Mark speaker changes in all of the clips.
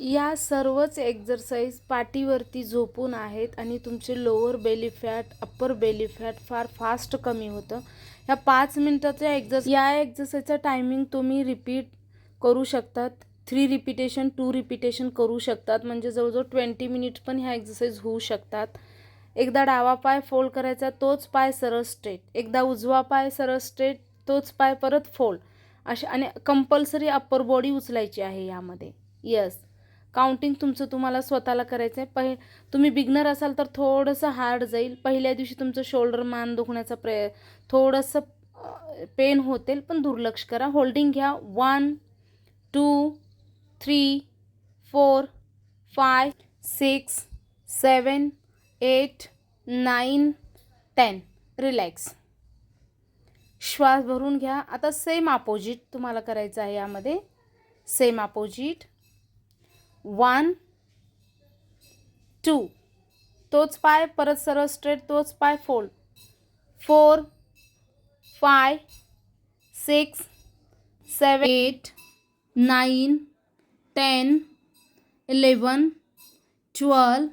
Speaker 1: या सर्वच एक्झरसाईज पाठीवरती झोपून आहेत आणि तुमचे lower belly fat upper belly fat फार फास्ट कमी होतं. ह्या पाच मिनटाच्या एक्झर या एक्झरसाईजचा टायमिंग तुम्ही रिपीट करू शकतात. थ्री रिपिटेशन टू रिपिटेशन करू शकतात. म्हणजे जवळजवळ ट्वेंटी मिनिट पण ह्या एक्झरसाईज होऊ शकतात. एकदा डावा पाय फोल्ड करायचा तोच पाय सरळ स्ट्रेट एकदा उजवा पाय सरळ स्ट्रेट तोच पाय परत फोल्ड अशा आणि कंपल्सरी अप्पर बॉडी उचलायची आहे यामध्ये. यस काउंटिंग तुमचं तुम्हाला स्वतःला करायचं आहे पहि तुम्ही बिगनर असाल तर थोडंसं हार्ड जाईल. पहिल्या दिवशी तुमचं शोल्डर मान दुखण्याचा प्रय थोडंसं पेन होतील पण दुर्लक्ष करा. होल्डिंग घ्या. One two three four five six seven eight nine ten relax श्वास भरून घ्या. आता सेम अपोजिट तुम्हाला करायचं आहे यामध्ये. Same opposite one two. तोच पाय परत सरळ स्ट्रेट तोच पाय fold four five six seven eight nine ten eleven twelve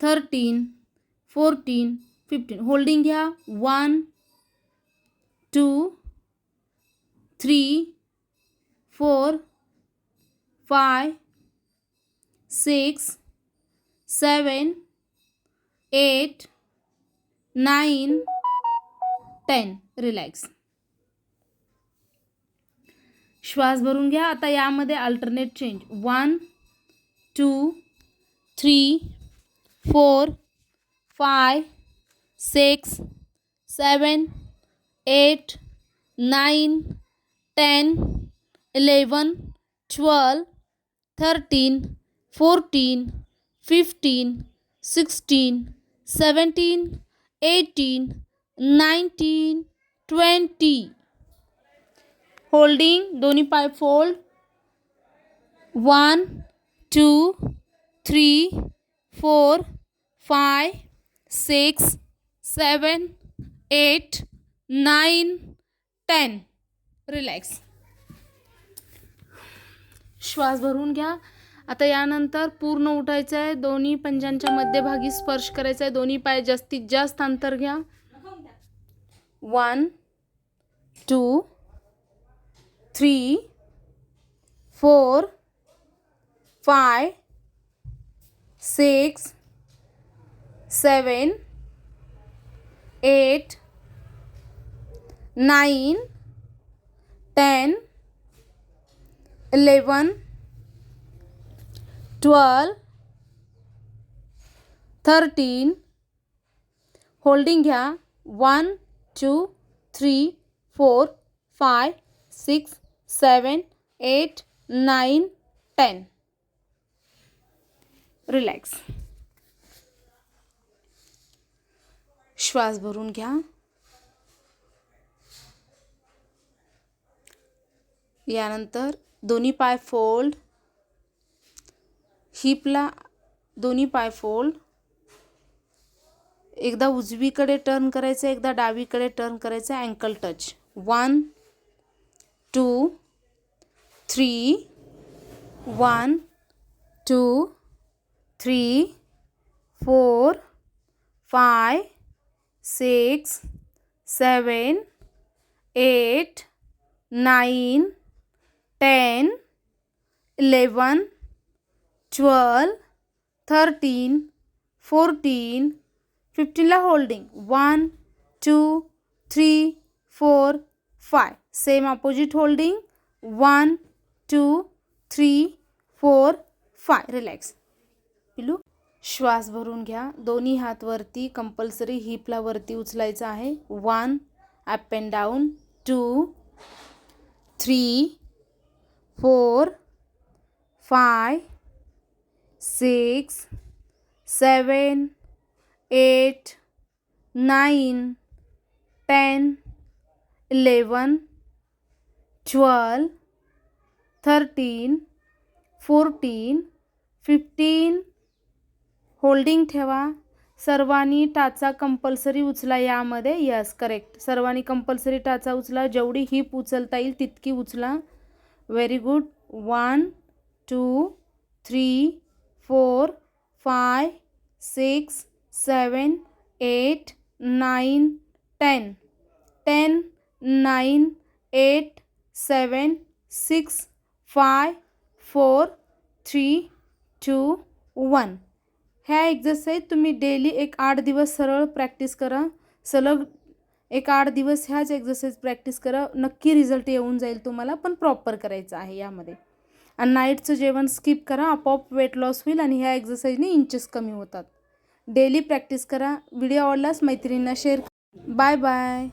Speaker 1: thirteen fourteen fifteen holding घ्या one two three four five six seven eight nine ten. Relax श्वास भरून घ्या. आता यामध्ये alternate change one two three four five six seven eight nine ten eleven twelve thirteen fourteen fifteen sixteen seventeen eighteen nineteen twenty holding दोन्ही पाय fold one two three four five six seven eight nine ten relax श्वास भरून घ्या आता यानंतर पूर्ण उठायचं आहे. दोन्ही पंजांच्या मध्यभागी स्पर्श करायचा आहे. दोन्ही पाय जास्तीत जास्त अंतर घ्या. One two three four five six seven eight nine ten eleven twelve, thirteen, holding घ्या. One, two, three, four five six, seven, eight nine ten. Relax. श्वास भरून घ्या. यानंतर पाय फोल्ड. हिपला दोन्ही पाय फोल्ड एकदा उजवीकडे टर्न करायचं एकदा डावीकडे टर्न करायचं ankle touch one two three one two three four five six seven eight nine ten eleven twelve thirteen fourteen फिफ्टीनला holding. One two three four five. Same opposite holding. One two three four five. Relax. पिलू श्वास भरून घ्या. दोन्ही हातवरती compulsory हिपला वरती उचलायचं आहे. One up and down two three four five. Six seven eight nine ten eleven twelve thirteen fourteen fifteen. Holding ठेवा. सर्वांनी टाचा कंपल्सरी उचला यामध्ये. यस करेक्ट सर्वांनी कंपल्सरी टाचा उचला. जेवढी हिप उचलता येईल तितकी उचला. Very good one two three four five six seven eight nine ten. Ten nine eight seven six five four three two one. ह्या एक्झरसाईज तुम्ही डेली एक आठ दिवस सरळ प्रॅक्टिस करा. सलग एक आठ दिवस ह्याच एक्झरसाईज प्रॅक्टिस करा. नक्की रिझल्ट येऊन जाईल तुम्हाला पण प्रॉपर करायचं आहे यामध्ये. आणि नाईटचं जेवण स्किप करा आपोआप वेट लॉस होईल आणि ह्या एक्झरसाईजने इंचेस कमी होतात. डेली प्रॅक्टिस करा. व्हिडिओ आवडल्यास मैत्रिणींना शेअर बाय बाय